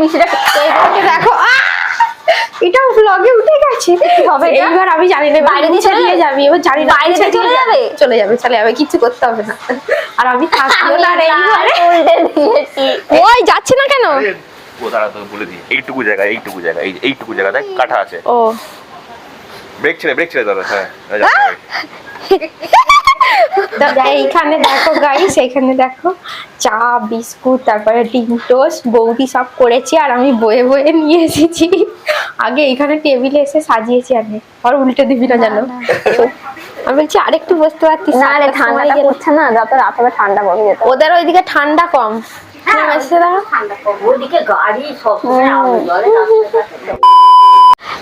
মিষ্টিটা দেখো এটা ব্লগে উঠে গেছে। হবে? এইবার আমি জানি না বাইরে দিয়ে চলে যাবে? এবার জানি না বাইরে দিয়ে চলে যাবে? চলে যাবে চলে যাবে কিছু করতে হবে না। আর আমি থাকব না দিয়েছি ওই যাচ্ছে না কেন? ও দাঁড়া বলে দিই এইটুকু জায়গা এইটুকু জায়গা এই এইটুকু জায়গাতে কাটা আছে। ও। ব্রেক ছেড়ে ব্রেক ছেড়ে দাদা হ্যাঁ তা এইখানে দেখো গাইস এখানে দেখো চা বিস্কুট তারপরে ডিম টোস্ট বৌদি সব করেছি আর আমি বয়ে বয়ে নিয়ে এসেছি। আগে এখানে টেবিলে এসে সাজিয়েছি আমি। আর উল্টে দিবি না জানো আমি বলছি আরেকটু বসতে পারতিস না রে সময়। পড়ছে না যত রাত হবে ঠান্ডা কমে যেত। ওদের ওইদিকে ঠান্ডা কম। হ্যাঁ, ঠিক আছে ওদিকে গাড়ি জ্বলে রাস্তাঘাটে।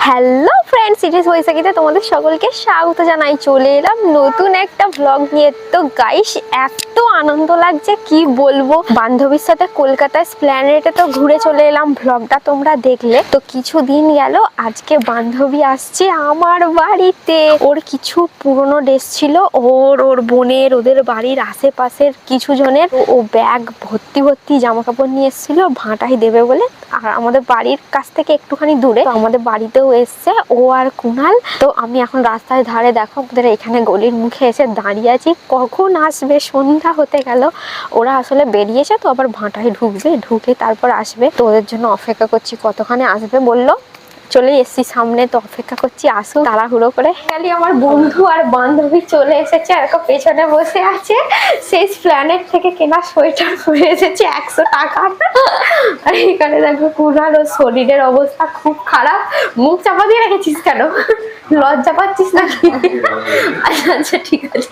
হ্যালো ফ্রেন্ডস ইট বৈশাখীতে তোমাদের সকলকে স্বাগত জানাই। চলে এলাম নতুন একটা ব্লগ নিয়ে। তো গাইস এত আনন্দ লাগছে, কি বলব? বান্ধবীর সাথে কলকাতায় স্প্ল্যানেটে তো ঘুরে চলে এলাম ভ্লগটা তোমরা দেখলে। তো কিছু দিন গেল, আজকে বান্ধবী আসছে আমার বাড়িতে। ওর কিছু পুরনো ড্রেস ছিল, ওর ওর বোনের, ওদের বাড়ির আশেপাশের কিছু জনের। ও- ব্যাগ ভর্তি ভর্তি জামা কাপড় নিয়ে এসেছিল, ভাঁটাই দেবে বলে। আর আমাদের বাড়ির কাছ থেকে একটুখানি দূরে আমাদের বাড়িতেও এসছে, ও আর কুনাল। তো আমি এখন রাস্তায় ধারে দেখো আমাদের এখানে গলির মুখে এসে দাঁড়িয়ে আছি। কখন আসবে সন্ধ্যা হতে গেল। ওরা আসলে বেরিয়েছে তো আবার ভাঁটায় ঢুকবে, ঢুকে তারপর আসবে। তো ওদের জন্য অপেক্ষা করছি কতখানে আসবে বলল? চলে এসছি সামনে তো অপেক্ষা করছি আসুক তাড়াহুড়ো করে। খালি আমার বন্ধু আর বান্ধবী চলে এসেছে আর পেছনে বসে আছে। সেই প্ল্যানেট থেকে কেনা সোয়েটার পরে এসেছে একশো টাকার আর এখানে দেখো কুনাল ওর শরীরের অবস্থা খুব খারাপ। মুখ চাপা দিয়ে রেখেছিস কেন? লজ্জা পাচ্ছিস নাকি? আচ্ছা আচ্ছা ঠিক আছে।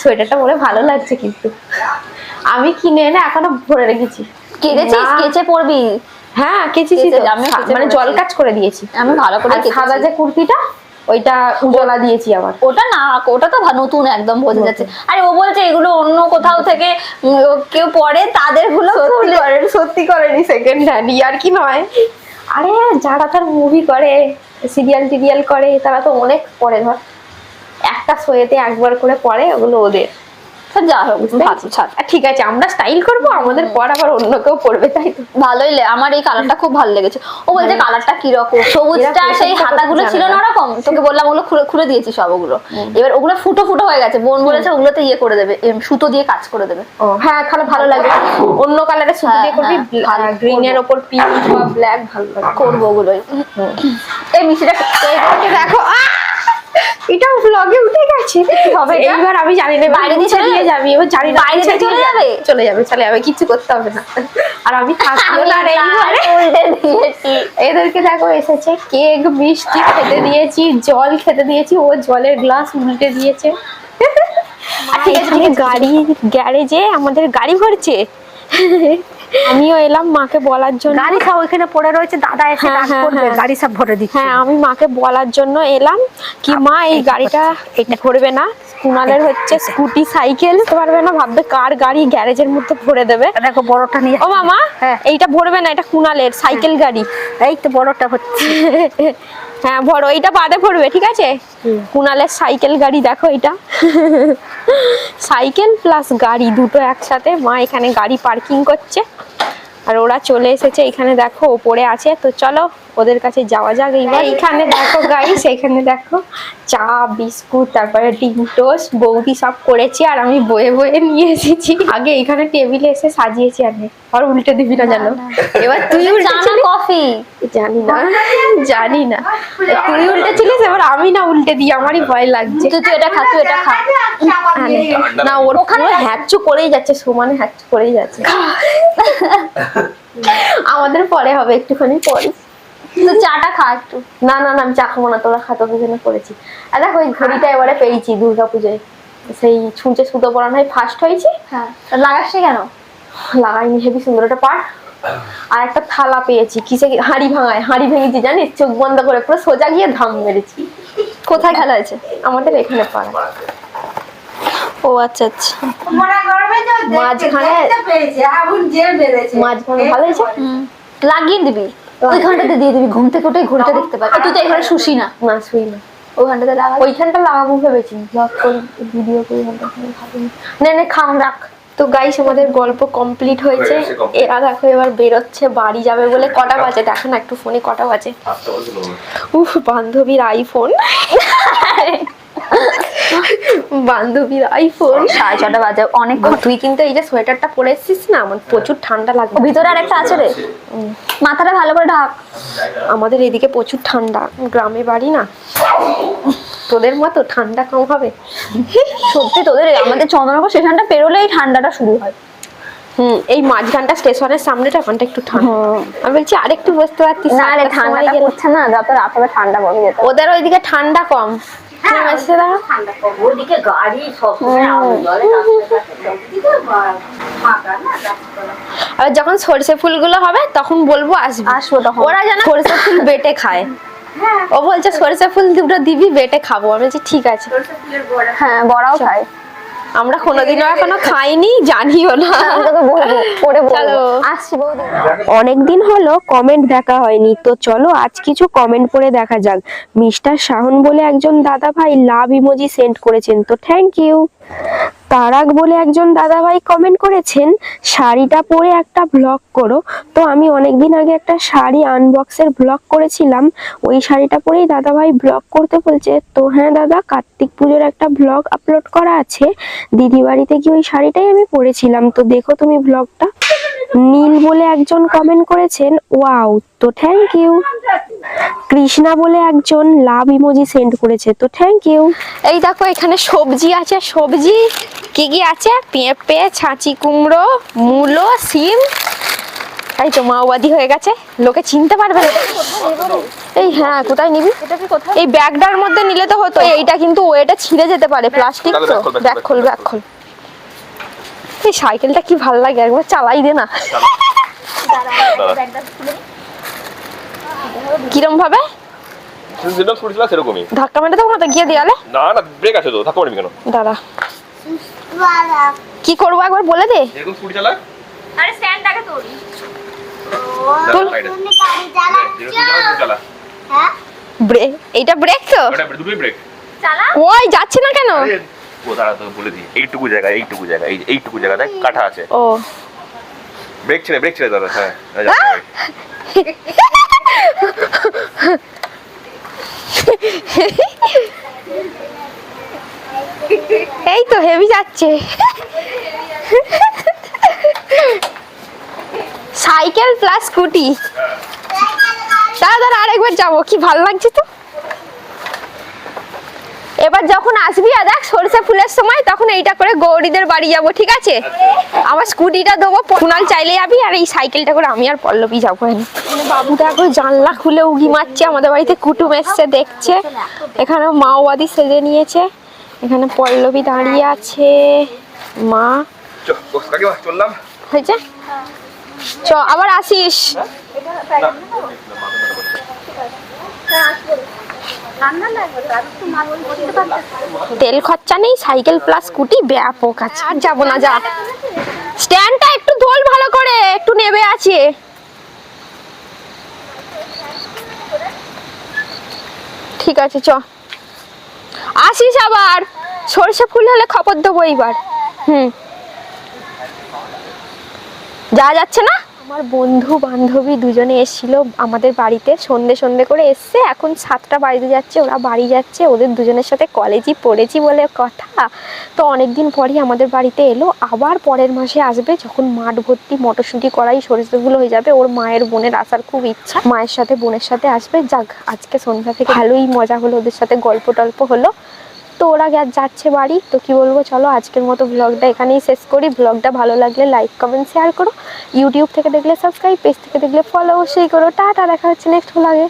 সোয়েটারটা পরে ভালো লাগছে কিন্তু। আমি কিনে এনে এখনও ভরে রেখেছি। কেটেছিস না। কেচে পড়বি হ্যাঁ কেচেছি তো। মানে জল কাজ করে দিয়েছি। আমি ভালো করে। সাদা যে কুর্তিটা ওইটা উজলা দিয়েছি আবার। ওটা না ওটা তো নতুন একদম বোঝা যাচ্ছে। আরে ও বলছে এগুলো অন্য কোথাও থেকে ও কেউ পরে তাদেরগুলো সত্যি করেন সত্যি করেনি সেকেন্ড হ্যান্ড ইয়ার কি নয়। আরে যারা তার মুভি করে সিরিয়াল টিরিয়াল করে তারা তো অনেক পরে ধর। একটা শোয়েতে একবার করে পরে ওগুলো ওদের। যা হোক ভালো ছাড়। ঠিক আছে আমরা স্টাইল করব আমাদের পর আবার অন্য কেউ পড়বে তাই তো? ভালোই আমার এই কালারটা খুব ভালো লেগেছে। ও বলছে কালারটা কীরকম? সবুজটা সেই হাতাগুলো ছিল না। না। ওরকম? তোকে বললাম ওগুলো খুলে খুলে দিয়েছি সব ওগুলো। এবার ওগুলো ফুটো ফুটো হয়ে গেছে বোন বলেছে ওগুলোতে ইয়ে করে দেবে সুতো দিয়ে কাজ করে দেবে। হ্যাঁ তাহলে ভালো লাগবে। অন্য কালারের সুতো দিয়ে হ্যাঁ, করবি হ্যাঁ, ভালো গ্রিনের ওপর পিঙ্ক বা ব্ল্যাক ভালো লাগবে। করব ওগুলোই। এই মিষ্টিটা এইটাকে দেখো আহ! এটা ব্লগে উঠে গেছে। হবে এইবার আমি জানি না বাইরে দিয়ে চলে যাবে? এবার জানি না বাইরে দিয়ে চলে যাবে? চলে যাবে চলে যাবে কিছু করতে হবে না। আর আমি থাকব না উল্টে দিয়েছি। এদেরকে দেখো এসেছে কেক মিষ্টি খেতে দিয়েছি জল খেতে দিয়েছি ও জলের গ্লাস উল্টে দিয়েছে। ঠিক আছে, গাড়ি গ্যারেজে আমাদের গাড়ি ভরছে? আমিও এলাম মাকে বলার জন্য। গাড়ি সব ওইখানে পড়ে রয়েছে দাদা এসে হ্যাঁ, ডাক হ্যাঁ, করবে হ্যাঁ। গাড়ি সব ভরে দিচ্ছে। হ্যাঁ আমি মাকে বলার জন্য এলাম কি মা এই গাড়িটা এটা ভরবে না। কুনালের হচ্ছে স্কুটি সাইকেল পারবে না ভাববে কার গাড়ি গ্যারেজের মধ্যে ভরে দেবে। দেখো বড়টা নিয়ে ও মামা হ্যাঁ। এইটা ভরবে না এটা কুনালের সাইকেল গাড়ি। এই তো বড়টা হচ্ছে। হ্যাঁ ভরো এইটা বাদে ভরবে ঠিক আছে? কুনালের সাইকেল গাড়ি দেখো এটা সাইকেল প্লাস গাড়ি, দুটো একসাথে। মা এখানে গাড়ি পার্কিং করছে। আর ওরা চলে এসেছে। এখানে দেখো, ওপরে আছে। তো চলো ওদের কাছে যাওয়া যাক। এইবার এখানে দেখো গাইস এখানে দেখো চা বিস্কুট তারপরে ডিম টোস্ট বৌদি সব করেছি আর আমি বয়ে বয়ে নিয়ে এসেছি। আগে এখানে টেবিলে এসে সাজিয়েছি আমি। আর উল্টে দিবি না জানো? এবার তুই উল্টে চা কফি জানি না। জানি না। তুই উল্টেছিলিস? এবার আমি না উল্টে দিই আমারই ভয় লাগছে। তুই তুই এটা খা তুই এটা খা। না ওর ওখানে হ্যাচু করেই যাচ্ছে সমানে হ্যাচু করেই যাচ্ছে। আমাদের পরে হবে একটুখানি পরে। চাটা খা একটু। না না না আমি চা খাব না তোরা করেছি। আর দেখো ওই ঘড়িটা এবারে পেয়েছি দুর্গা পুজোয় সেই ছুঁচে সুতো পরানো ফার্স্ট হয়েছি। হ্যাঁ লাগাসনি কেন? লাগাইনি হেবি সুন্দর একটা পার আর একটা থালা পেয়েছি কিসে কি- হাঁড়ি ভাঙায় হাঁড়ি ভেঙেছি জানিস? চোখ বন্ধ করে পুরো সোজা গিয়ে ধাম মেরেছি। কোথায় খেলা হয়েছে? আমাদের এখানে পাড়া ও আচ্ছা আচ্ছা। মাঝখানে মাঝখানে ভালো হয়েছে? লাগিয়ে দিবি। ওইখানটাতে দিয়ে দিবি ঘুম থেকে উঠে ঘড়িটা দেখতে পাবি। তুই তো এখানে শুষি না। না শুই না। ওইখানটাতে লাগা ওইখানটা লাগাবো ভেবেছি। ব্লগ করি ভিডিও করি। নে নে খা রাখ। তো গাইস আমাদের গল্প কমপ্লিট হয়েছে। হয়ে। এরা দেখো এবার বেরোচ্ছে বাড়ি যাবে বলে কটা বাজে? দেখো না একটু ফোনে কটা বাজে। উফ বান্ধবীর আইফোন বান্ধবীর আইফোন সাড়ে ছটা বাজে। অনেক তুই কিন্তু এই যে সোয়েটারটা পরে এসেছিস না আমার প্রচুর ঠান্ডা লাগবে ভিতরে আর একটা আছে রে। মাথাটা ভালো করে ঢাক। আমাদের এদিকে প্রচুর ঠান্ডা। গ্রামে বাড়ি না। তোদের মতো ঠান্ডা কম হবে? সত্যি তোদের আমাদের চন্দ্রনগর স্টেশনটা পেরোলেই ঠান্ডাটা শুরু হয়। হুম এই মাঝখানটা স্টেশনের সামনেটা ওখানটা একটু ঠান্ডা। আমি বলছি আরেকটু বসতে পারতিস? না রে ঠান্ডাটা পড়ছে না যত রাত হবে ঠান্ডা পড়ে যেত। ওদের ওইদিকে ঠান্ডা কম। হ্যাঁ, ওদিকে গাড়ি সবসময় রাস্তাঘাট। আর যখন সরষে ফুলগুলো হবে তখন বলব আসব। আসব তখন। ওরা যেন সরষে ফুল বেটে খায়। ও বলছে সরষে ফুল দুটো দিবি বেটে খাব। আমি বলছি ঠিক আছে। হ্যাঁ বড়াও খায়। আমরা কোনোদিনও এখনও খাইনি জানিও না। আমি তোকে বলব পরে চলো। বলব আসছি বৌদি অনেক দিন হলো কমেন্ট দেখা হয়নি তো চলো আজ কিছু কমেন্ট পড়ে দেখা যাক। মিস্টার শাহন বলে একজন দাদা ভাই লাভ ইমোজি সেন্ড করেছেন তো থ্যাংক ইউ তারাক বলে একজন দাদাভাই কমেন্ট করেছেন, শাড়িটা পরে একটা ব্লগ করো। তো আমি অনেকদিন আগে একটা শাড়ি আনবক্সের ব্লগ করেছিলাম, ওই শাড়িটা পরেই দাদাভাই ব্লগ করতে বলছে, তো হ্যাঁ দাদা, কার্তিক পুজোর একটা ব্লগ আপলোড করা আছে দিদি বাড়িতে কি ওই শাড়িটাই আমি পরেছিলাম? তো দেখো তুমি ব্লগটা নীল বলে একজন কমেন্ট করেছেন ওয়াও তো থ্যাংক ইউ কৃষ্ণা বলে একজন লাভ ইমোজি সেন্ড করেছে তো থ্যাংক ইউ এই দেখো এখানে সবজি আছে সবজি কি কি আছে? পেঁপে ছাঁচি কুমড়ো মূলো সিম। এই তো মাওবাদী হয়ে গেছে লোকে চিনতে পারবে না। এই হ্যাঁ কোথায় নিবি? এই ব্যাগটার মধ্যে নিলে তো হতো। এইটা কিন্তু ওয়েটা ছিঁড়ে যেতে পারে প্লাস্টিক তো। ব্যাগ খোল ব্যাগ খোল। এই সাইকেলটা কি ভালো লাগে? একবার চালাই দে না। কিরম ভাবে? সেরকমই। ধাক্কা মেরে দেবো না তো? গিয়ে দেয়ালে? না না ব্রেক আছে তো থাকতে পারবি কেন? দাঁড়া। কি করব একবার বলে দে? এরকম স্কুটি চালা আরে স্ট্যান্ডটাকে তোল তুল। ব্রেক এইটা ব্রেক তো? দুটোই ব্রেক চালা। ওই যাচ্ছে না কেন? ও দাঁড়া তো বলে দিই। এইটুকু জায়গা এইটুকু জায়গা এই এইটুকু জায়গাতে কাটা আছে। ও। ব্রেক ছেড়ে ব্রেক ছেড়ে দাদা হ্যাঁ হ্যাঁ। এই তো হেভি যাচ্ছে। Cycle plus scooty. দাঁড়া আরেকবার যাব কি ভালো লাগছে তো? এবার যখন আসবি আর দেখ সরষে ফুলের সময় তখন এইটা করে গৌরীদের বাড়ি যাব ঠিক আছে আমার স্কুটিটা দেবো কুনাল চাইলে যাবি আর এই সাইকেলটা করে আমি আর পল্লবী যাব এখানে বাবু দেখো জানলা খুলে উগি মারছে আমাদের বাড়িতে কুটুম এসছে দেখছে এখানে মাওবাদী সেজে নিয়েছে এখানে পল্লবী দাঁড়িয়ে আছে মা হয়েছে চ আবার আসিস তেল খরচা নেই সাইকেল প্লাস স্কুটি ব্যাপক আছে। আর যাব না যা। স্ট্যান্ডটা একটু ধোল ভালো করে একটু নেবে আছে। ঠিক আছে চ। আসিস আবার। সরষে ফুল হলে খবর দেবো এইবার। হুম। যাওয়া যাচ্ছে না? আমার বন্ধু বান্ধবী দুজনে এসেছিল আমাদের বাড়িতে, সন্ধে সন্ধে করে এসছে। এখন সাতটা বাড়িতে যাচ্ছে, ওরা বাড়ি যাচ্ছে, ওদের দুজনের সাথে কলেজই পড়েছি বলে কথা। তো অনেকদিন পরই আমাদের বাড়িতে এলো। আবার পরের মাসে আসবে, যখন মাঠ ভর্তি মটরশুঁটি করাই সরষেগুলো হয়ে যাবে। ওর মায়ের বোনের আসার খুব ইচ্ছা। মায়ের সাথে, বোনের সাথে আসবে। যাক, আজকে সন্ধ্যা থেকে ভালোই মজা হলো, ওদের সাথে গল্প টল্প হলো। তো ওরা যাচ্ছে বাড়ি, তো কি বলব, চলো আজকের মতো ব্লগটা এখানেই শেষ করি। ব্লগটা ভালো লাগলে লাইক কমেন্ট শেয়ার করো। ইউটিউব থেকে দেখলে সাবস্ক্রাইব পেজ থেকে দেখলে ফলো অবশ্যই করো। টাটা, দেখা হচ্ছে নেক্সট ব্লগে